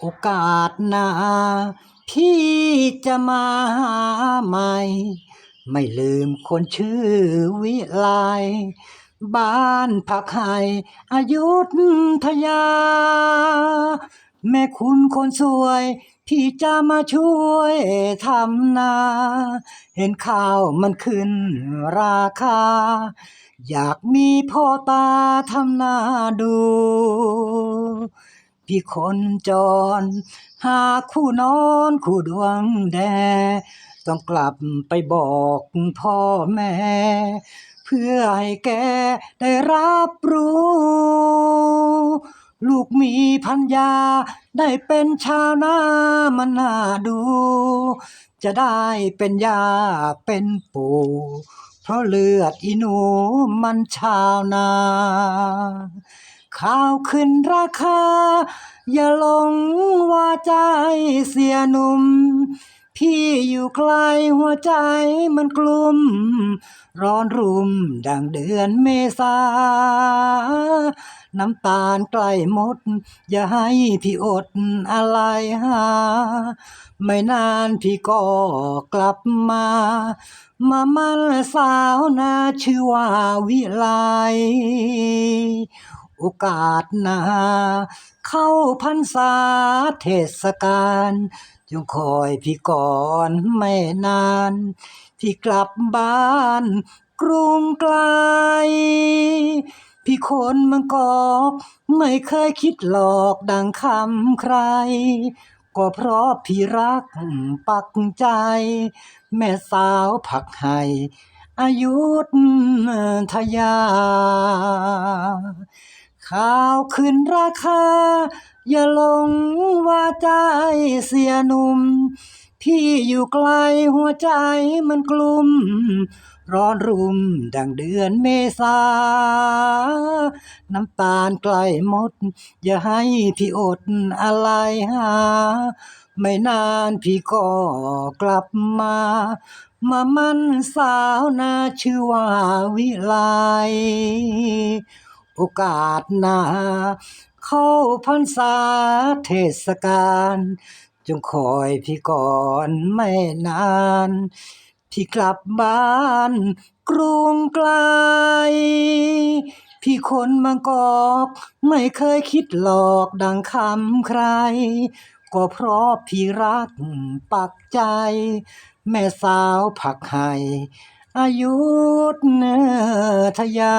โอกาสหน้าพี่จะมาหาใหม่ ไม่ลืมคนชื่อวิไลบ้านพักไห้อยุธยา แม่คุณคนสวย พี่จะมาช่วยทำนา เห็นข้าวมันขึ้นราคา อยากมีพ่อตาทำนาดู พี่คนจร หาคู่นอนคู่ดวงแด ต้องกลับไปบอกพ่อแม่ เพื่อให้แกได้รับรู้ ลูกมีพัญญา ได้เป็นชาวนามันน่าดู จะได้เป็นยาเป็นปู่เพราะเลือดอีหนูมันชาวนา ข้าวขึ้นราคา อย่าหลงว่าใจเสียหนุ่ม พี่อยู่ไกลหัวใจมันกลุ่ม ร้อนรุมดังเดือนเมษา น้ำตาลใกล้หมด อย่าให้พี่อดอะไรหา ไม่นานพี่ก็กลับมา มามันสาวนาชื่อว่าวิไล อกาสหนาเข้าพรรษาเทศกาลจงคอยพี่ก่อนไม่นาน พี่กลับบ้านกรุงไกล พี่คนมืองกอกไม่เคยคิดหลอกดังคำใคร ก็เพราะพี่รักปักใจ แม่สาวผักไห้อายุทยา ข้าวขึ้นราคา อย่าหลงว่าใจเสียหนุ่ม พี่อยู่ไกลหัวใจมันกลุ่ม ร้อนรุมดังเดือนเมษา น้ำตาลใกล้หมด อย่าให้พี่อดอะไรหา ไม่นานพี่ก็กลับมา มามันสาวนาชื่อว่าวิไล โอกาสหน้าเข้าพรรษาเทศกาลจงคอยพี่ก่อนไม่นาน พี่กลับบ้านกรุงไกล พี่คนบางกอกไม่เคยคิดหลอกดังคำใคร ก็เพราะพี่รักปักใจ แม่สาวผักไห้ อายุเนธยา